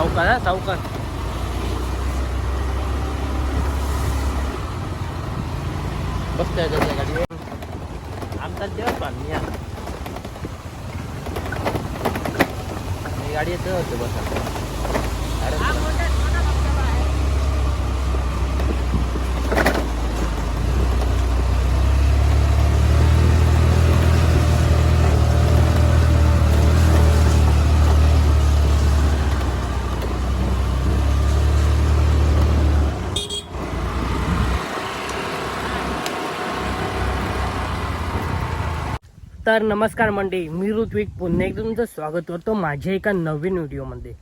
सावकार हा सावकार बसतोय त्याच्या गाडीवर आमचा जेव्हा बांधणी आहे. ही गाडी येतं होते बसा अरे तर नमस्कार मंडळी. मी ऋत्विक पुन्हा एकदा तुमचं स्वागत करतो माझ्या एका नवीन व्हिडिओमध्ये.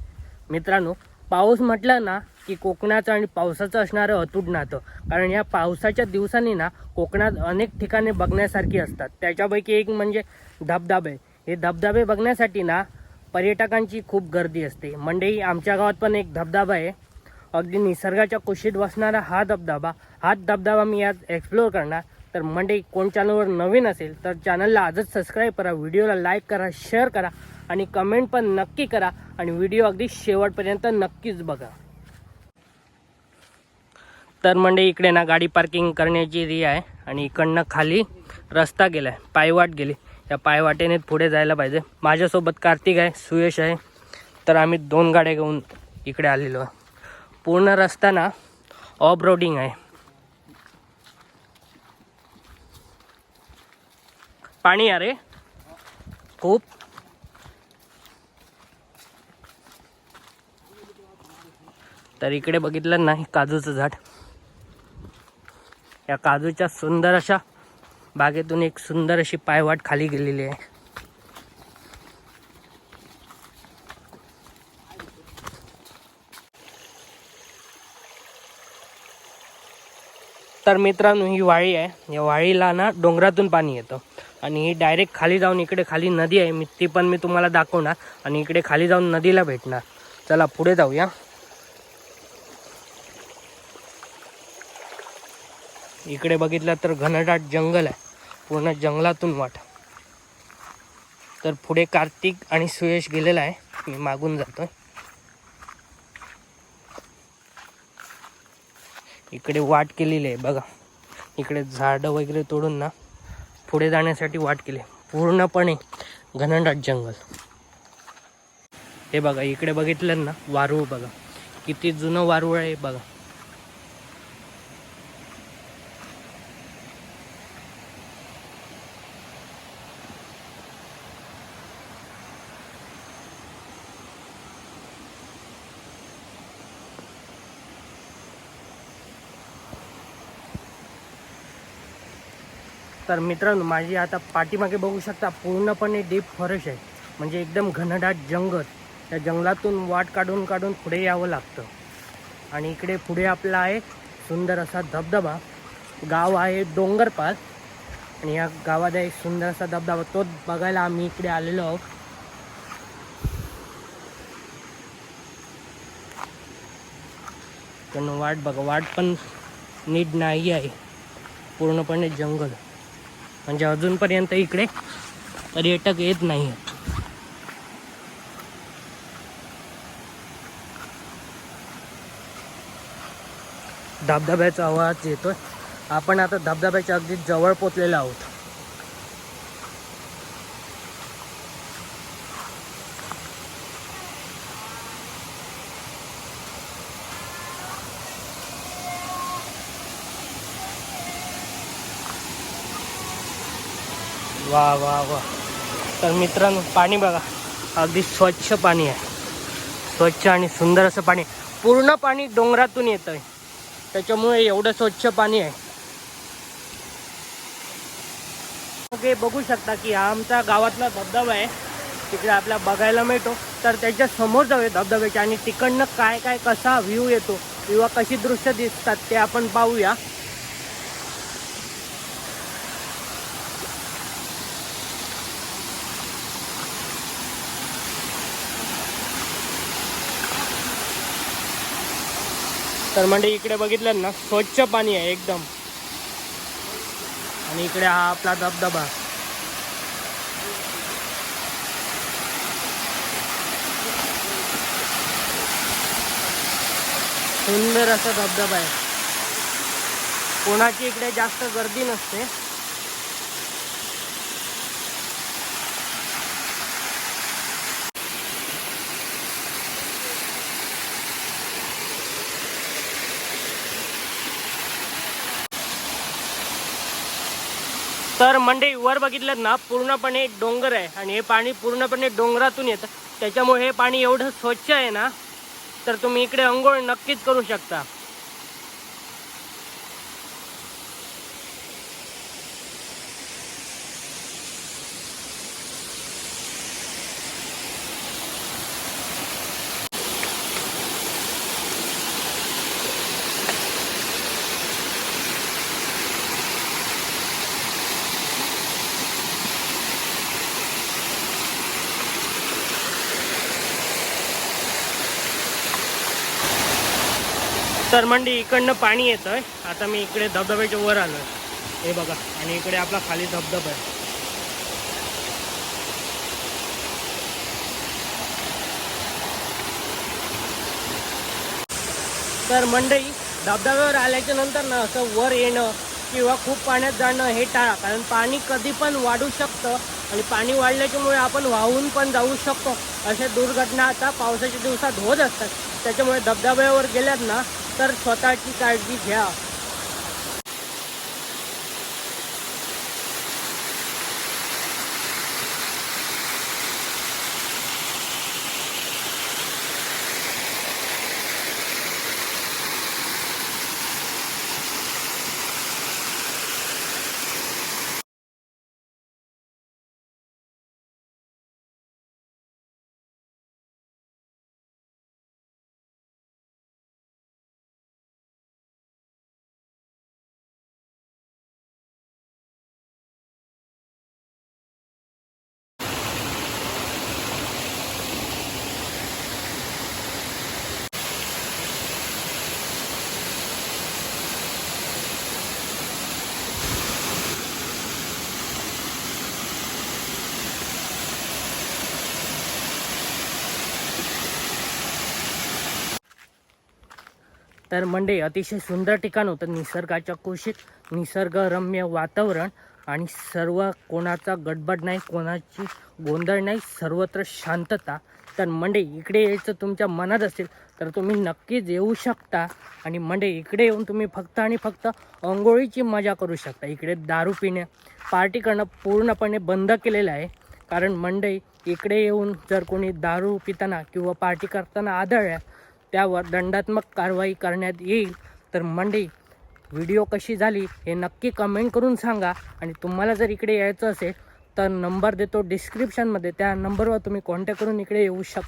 मित्रांनो पाऊस म्हटलं ना की कोकणाचं आणि पावसाचं असणारं अतूट नातं. कारण या पावसाच्या दिवसांनी ना कोकणात अनेक ठिकाणे बघण्यासारखी असतात. त्याच्यापैकी एक म्हणजे धबधबे. हे धबधबे बघण्यासाठी ना पर्यटकांची खूप गर्दी असते. मंडळी आमच्या गावात पण एक धबधबा आहे. अगदी निसर्गाच्या कुशीत बसणारा हा धबधबा. हाच धबधबा मी आज एक्सप्लोअर करणार. तर मंडे कोण चॅनलवर नवीन असेल तर चॅनलला आजच सबस्क्राईब करा व्हिडिओला लाईक करा शेअर करा आणि कमेंट पण नक्की करा आणि व्हिडिओ अगदी शेवटपर्यंत नक्कीच बघा. तर मंडे इकडे ना गाडी पार्किंग करण्याची री आहे आणि इकडनं खाली रस्ता गेला आहे पायवाट गेली. या पायवाटेने पुढे जायला पाहिजे. माझ्यासोबत कार्तिक आहे सुयश आहे. तर आम्ही दोन गाड्या घेऊन इकडे आलेलो आहे. पूर्ण रस्ता ना ऑफ रोडिंग आहे. पाणी अरे खूप. तर इकडे बघितलं नाही काजूचं झाड. या काजूच्या सुंदर अशा बागेतून एक सुंदर अशी पायवाट खाली गेलेली आहे. तर मित्रांनो ही वाळी आहे. या वाळीला ना डोंगरातून पाणी येतं. आणि ही डायरेक्ट खाली जाऊन इकडे खाली नदी आहे. मी ती पण मी तुम्हाला दाखवणार. आणि इकडे खाली जाऊन नदीला भेटणार. चला पुढे जाऊया. इकडे बघितलं तर घनदाट जंगल आहे. पूर्ण जंगलातून वाट. तर पुढे कार्तिक आणि सुयश गेलेला आहे. मी मागून जातोय. इकडे वाट केलेली आहे. बघा. इकडे झाडं वगैरे तोडून ना. पुढे जाण्यासाठी वाट केली. पूर्णपणे घनदाट जंगल. हे बघा इकडे बघितलं ना वारूळ बघा. किती जुनं वारूळ आहे बघा. तर मित्रांनो माझी आता पाठीमागे बघू शकता पूर्णपणे डीप फॉरेस्ट आहे. म्हणजे एकदम घनदाट जंगल. त्या जंगलातून वाट काढून काढून पुढे यावं लागतं. आणि इकडे पुढे आपला आहे सुंदर असा धबधबा. गाव आहे डोंगरपाल. आणि या गावात आहे सुंदर असा धबधबा. तोच बघायला आम्ही इकडे आलेलो आहोत. पण वाट बघा वाट पण नीट नाही आहे. पूर्णपणे जंगल. म्हणजे अजूनपर्यंत इकडे पर्यटक येत नाही धबधब्याचा आवाज येतोय. आपण आता धबधब्याच्या अगदी जवळ पोचलेलो आहोत. वा वा वा. तर मित्रांनो पाणी बघा. अगदी स्वच्छ पाणी आहे. स्वच्छ आणि सुंदर असं पाणी. पूर्ण पाणी डोंगरातून येतं आहे त्याच्यामुळे एवढं स्वच्छ पाणी आहे. ओके बघू शकता की हा आमचा गावातला धबधबा आहे. तिकडे आपल्याला बघायला मिळतो. तर त्याच्यासमोर जाऊया धबधब्याच्या आणि तिकडनं काय काय कसा व्ह्यू येतो किंवा कशी दृश्य दिसतात ते आपण पाहूया. तर म्हणजे इकडे बघितलं ना स्वच्छ पाणी आहे एकदम. आणि इकडे हा आपला धबधबा. सुंदर असा धबधबा आहे. कोणाची इकडे जास्त गर्दी नसते. तर मंडई वर बघितलं ना पूर्णपणे डोंगर आहे आणि हे पाणी पूर्णपणे डोंगरातून येतं. त्याच्यामुळे हे पाणी एवढं स्वच्छ आहे ना तर तुम्ही इकडे अंघोळ नक्कीच करू शकता. तर मंडी इकडनं पाणी येतंय. आता मी इकडे धबधब्याच्या वर आलो आहे हे बघा आणि इकडे आपला खाली धबधबा आहे. तर मंडई धबधब्यावर आल्याच्यानंतर ना असं वर येणं किंवा खूप पाण्यात जाणं हे टाळा. कारण पाणी कधी पण वाढू शकतं आणि पाणी वाढल्याच्यामुळे आपण वाहून पण जाऊ शकतो. अशा दुर्घटना आता पावसाच्या दिवसात होत असतात. त्याच्यामुळे धबधब्यावर गेल्यात ना तर स्वतःची काळजी घ्या. तर मंडे अतिशय सुंदर ठिकाण होतं. निसर्गाच्या कुशीत निसर्गरम्य वातावरण आणि सर्व कोणाचा गडबड नाही कोणाची गोंधळ नाही सर्वत्र शांतता. तर मंडे इकडे यायचं तुमच्या मनात असेल तर तुम्ही नक्कीच येऊ शकता आणि मंडे इकडे येऊन तुम्ही फक्त आणि फक्त अंघोळीची मजा करू शकता. इकडे दारू पिणे पार्टी करणं पूर्णपणे बंद केलेलं आहे. कारण मंडई इकडे येऊन जर कोणी दारू पिताना किंवा पार्टी करताना आढळल्या त्यावर दंडात्मक कारवाई करण्यात येईल. तर मंडे व्हिडिओ कशी झाली हे नक्की कमेंट करून सांगा आणि तुम्हाला जर इकडे यायचं असेल तर नंबर देतो डिस्क्रिप्शनमध्ये त्या नंबरवर तुम्ही कॉन्टॅक्ट करून इकडे येऊ शकता.